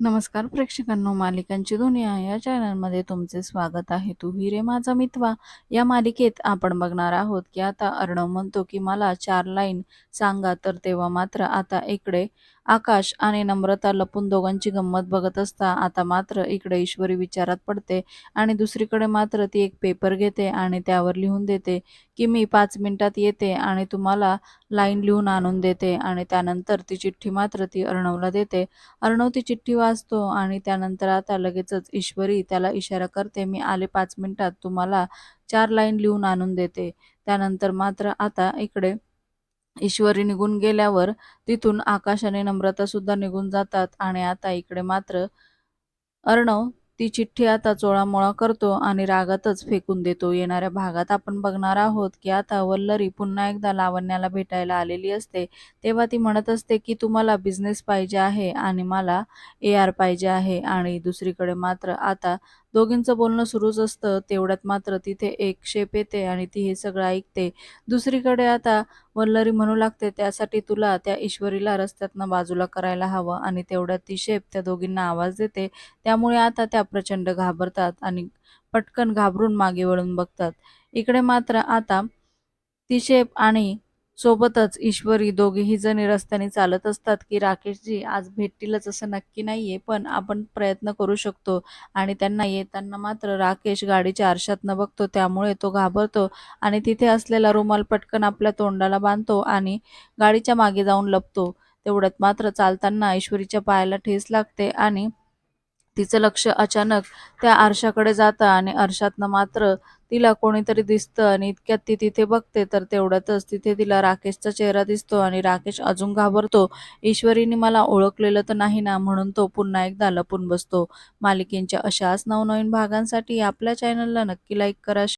नमस्कार प्रेक्षकांनो मालिकांची दुनिया या चॅनलमध्ये तुमचे स्वागत आहे. तू हिरे माझा मितवा या मालिकेत आपण बघणार आहोत की आता अर्णव म्हणतो की मला चार लाईन सांगा. तर तेव्हा मात्र आता इकडे आकाश आणि नम्रता लपून दोघांची गंमत बघत असता आता मात्र इकडे ईश्वरी विचारात पडते आणि दुसरीकडे मात्र ती एक पेपर घेते आणि त्यावर लिहून देते की मी पाच मिनिटात येते आणि तुम्हाला लाईन लिहून आणून देते आणि त्यानंतर ती चिठ्ठी मात्र ती अर्णवला देते. अर्णव ती चिठ्ठी वाचतो आणि त्यानंतर आता लगेचच ईश्वरी त्याला इशारा करते मी आले पाच मिनिटात तुम्हाला चार लाईन लिहून आणून देते. त्यानंतर मात्र आता इकडे ईश्वरी निघून गेल्यावर तिथून आकाश आणि नम्रता सुद्धा निघून जातात आणि आता इकडे मात्र अर्णव ती चिठ्ठी आता चोळामोळा करतो आणि रागातच फेकून देतो. येणाऱ्या भागात आपण बघणार आहोत की आता वल्लरी पुन्हा एकदा लावण्याला भेटायला आलेली असते. तेव्हा ती म्हणत असते की तुम्हाला बिझनेस पाहिजे आहे आणि मला ए आर पाहिजे आहे आणि दुसरीकडे मात्र आता दोघींचं बोलणं सुरूच असतं. तेवढ्यात मात्र तिथे एक शेप येते आणि ती हे सगळं ऐकते. दुसरीकडे आता वल्लरी म्हणू लागते त्यासाठी तुला त्या ईश्वरीला रस्त्यातनं बाजूला करायला हवं. आणि तेवढ्यात ती शेप त्या दोघींना आवाज देते. त्यामुळे आता त्या प्रचंड घाबरतात आणि पटकन घाबरून मागे वळून बघतात. इकडे मात्र आता ती शेप आणि सोबतच ईश्वरी दोघेही जणी रस्त्याने चालत असतात की राकेशजी आज भेटतीलच असं नक्की नाहीये पण आपण प्रयत्न करू शकतो. आणि त्यांना येताना मात्र राकेश गाडीच्या आरशातनं बघतो त्यामुळे तो घाबरतो आणि तिथे असलेला रुमाल पटकन आपल्या तोंडाला बांधतो आणि गाडीच्या मागे जाऊन लपतो. तेवढ्यात मात्र चालताना ईश्वरीच्या पायाला ठेस लागते आणि तिचं लक्ष अचानक त्या आरशाकडे जातं आणि आरशातनं मात्र तिला कोणीतरी दिसतं आणि इतक्यात ती तिथे बघते तर तेवढ्यातच तिथे तिला राकेशचा चेहरा दिसतो आणि राकेश अजून घाबरतो. ईश्वरीने मला ओळखलेलं तर नाही ना म्हणून तो पुन्हा एकदा लपून बसतो. मालिकेंच्या अशाच नवनवीन भागांसाठी आपल्या चॅनलला नक्की लाईक करा.